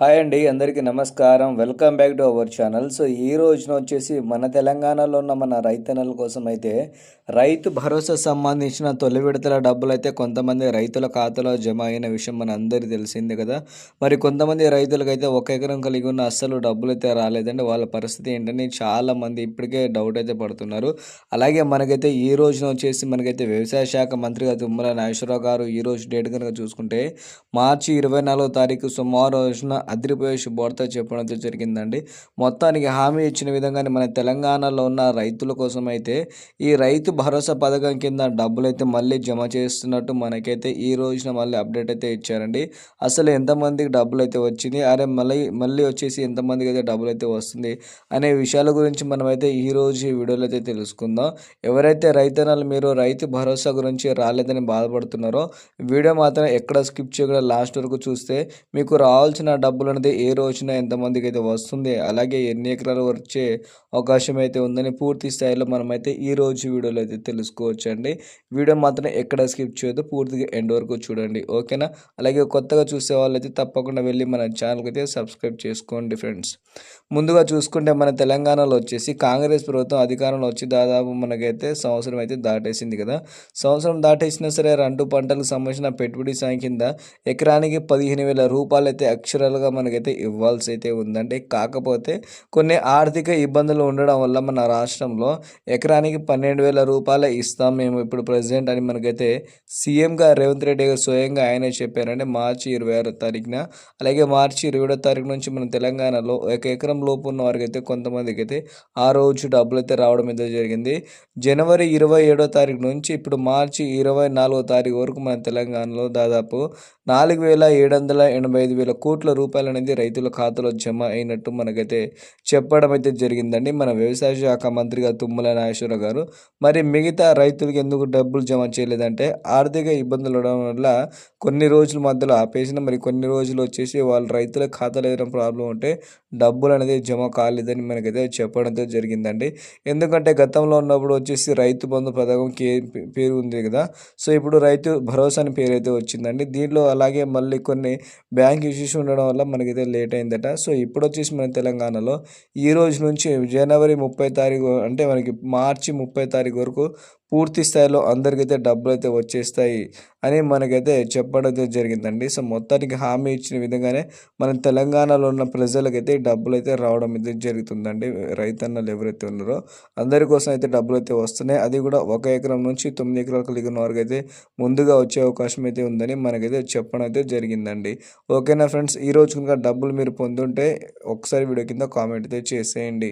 Hi అండి అందరికీ నమస్కారం. Welcome back to our channel. So ఈ రోజున వచ్చేసి మన తెలంగాణలో ఉన్న మన రైతన్నల కోసం అయితే రైతు భరోసా సంబంధించిన తొలి విడతల డబ్బులు అయితే కొంతమంది రైతుల ఖాతాలో జమ అయిన విషయం మన అందరికీ తెలిసిందే కదా. మరి కొంతమంది రైతులకైతే ఒక ఎకరం కలిగి ఉన్న అస్సలు డబ్బులు అయితే రాలేదండి. వాళ్ళ పరిస్థితి ఏంటని చాలామంది ఇప్పటికే డౌట్ అయితే పడుతున్నారు. అలాగే మనకైతే ఈ రోజున వచ్చేసి మనకైతే వ్యవసాయ శాఖ మంత్రిగా తుమ్మల నాగేశ్వరరావు గారు ఈ రోజు డేట్ కనుక చూసుకుంటే మార్చి ఇరవై నాలుగో తారీఖు సుమారు రోజున అదిరిపోయే శుభార్త చెప్పడం అయితే జరిగిందండి. మొత్తానికి హామీ ఇచ్చిన విధంగానే మన తెలంగాణలో ఉన్న రైతుల కోసం అయితే ఈ రైతు భరోసా పథకం కింద డబ్బులు అయితే మళ్ళీ జమ చేస్తున్నట్టు మనకైతే ఈ రోజున మళ్ళీ అప్డేట్ అయితే ఇచ్చారండి. అసలు ఎంతమందికి డబ్బులు అయితే వచ్చింది? అరే మళ్ళీ మళ్ళీ వచ్చేసి ఎంతమందికి అయితే డబ్బులు అయితే వస్తుంది? అనే విషయాల గురించి మనమైతే ఈ రోజు ఈ వీడియోలో అయితే తెలుసుకుందాం. ఎవరైతే రైతనాలు మీరు రైతు భరోసా గురించి రాలేదని బాధపడుతున్నారో వీడియో మాత్రం ఎక్కడ స్కిప్ చేయకుండా లాస్ట్ వరకు చూస్తే మీకు రావాల్సిన డబ్బు డబ్బులు అనేది ఏ రోజున ఎంతమందికి అయితే వస్తుంది అలాగే ఎన్ని ఎకరాలు వచ్చే అవకాశం అయితే ఉందని పూర్తి స్థాయిలో మనమైతే ఈ రోజు వీడియోలో అయితే తెలుసుకోవచ్చు అండి వీడియో మాత్రం ఎక్కడ స్కిప్ చేయొద్దు పూర్తిగా ఎండ్ వరకు చూడండి. ఓకేనా? అలాగే కొత్తగా చూసే వాళ్ళైతే తప్పకుండా వెళ్ళి మన ఛానల్కి అయితే సబ్స్క్రైబ్ చేసుకోండి ఫ్రెండ్స్. ముందుగా చూసుకుంటే మన తెలంగాణలో వచ్చేసి కాంగ్రెస్ ప్రభుత్వం అధికారంలో వచ్చి దాదాపు మనకైతే సంవత్సరం అయితే దాటేసింది కదా. సంవత్సరం దాటేసినా సరే రెండు పంటలకు సంబంధించిన పెట్టుబడి సాయం కింద ఎకరానికి పదిహేను వేల రూపాయలు అయితే అక్షరాలుగా మనకైతే ఇవ్వాల్సి అయితే ఉందండి. కాకపోతే కొన్ని ఆర్థిక ఇబ్బందులు ఉండడం వల్ల మన రాష్ట్రంలో ఎకరానికి పన్నెండు వేల రూపాయలు ఇస్తాం మేము ఇప్పుడు ప్రజెంట్ అని మనకైతే సీఎంగా రేవంత్ రెడ్డి గారు స్వయంగా ఆయనే చెప్పారండి. మార్చి ఇరవై ఆరో తారీఖున అలాగే మార్చి ఇరవై ఏడో తారీఖు నుంచి మన తెలంగాణలో ఒక ఎకరం లోపు ఉన్న వారికి అయితే కొంతమందికి అయితే ఆ రోజు డబ్బులు అయితే రావడం అయితే జరిగింది. జనవరి ఇరవై ఏడో తారీఖు నుంచి ఇప్పుడు మార్చి ఇరవై నాలుగో తారీఖు వరకు మన తెలంగాణలో దాదాపు నాలుగు వేల ఏడు వందల ఎనభై ఐదు వేల కోట్ల రూపాయలు అనేది రైతుల ఖాతాలో జమ అయినట్టు మనకైతే చెప్పడం అయితే జరిగిందండి. మన వ్యవసాయ శాఖ మంత్రిగా తుమ్మల నాగేశ్వరరావు గారు మరి మిగతా రైతులకు ఎందుకు డబ్బులు జమ చేయలేదంటే ఆర్థిక ఇబ్బందులు ఉండడం వల్ల కొన్ని రోజుల మధ్యలో ఆపేసిన మరి కొన్ని రోజులు వచ్చేసి వాళ్ళ రైతుల ఖాతాలో ఏదైనా ప్రాబ్లం ఉంటే డబ్బులు అనేది జమ కాలేదని మనకైతే చెప్పడంతో జరిగిందండి. ఎందుకంటే గతంలో ఉన్నప్పుడు వచ్చేసి రైతు బంధు పథకం కే పేరు ఉంది కదా సో ఇప్పుడు రైతు భరోసా అని పేరు అయితే వచ్చిందండి. దీంట్లో అలాగే మళ్ళీ కొన్ని బ్యాంక్ ఇష్యూస్ ఉండడం వల్ల మనకైతే లేట్ అయిందట. సో ఇప్పుడు వచ్చేసి మన తెలంగాణలో ఈ రోజు నుంచి జనవరి ముప్పై తారీఖు అంటే మనకి మార్చి ముప్పై తారీఖు వరకు పూర్తి స్థాయిలో అందరికైతే డబ్బులు అయితే వచ్చేస్తాయి. అని మనకైతే చెప్పడం జరిగిందండి. సో మొత్తానికి హామీ ఇచ్చిన విధంగానే మన తెలంగాణలో ఉన్న ప్రజలకైతే డబ్బులు అయితే రావడం అయితే జరుగుతుందండి. రైతన్నలు ఎవరైతే ఉన్నారో అందరి కోసం అయితే డబ్బులు అయితే వస్తున్నాయి. అది కూడా ఒక ఎకరం నుంచి తొమ్మిది ఎకరాలు కలిగిన వారికి అయితే ముందుగా వచ్చే అవకాశం అయితే ఉందని మనకైతే చెప్పడం అయితే జరిగిందండి. ఓకేనా ఫ్రెండ్స్? ఈ రోజు కనుక డబ్బులు మీరు పొందుంటే ఒకసారి వీడియో కింద కామెంట్ అయితే చేసేయండి.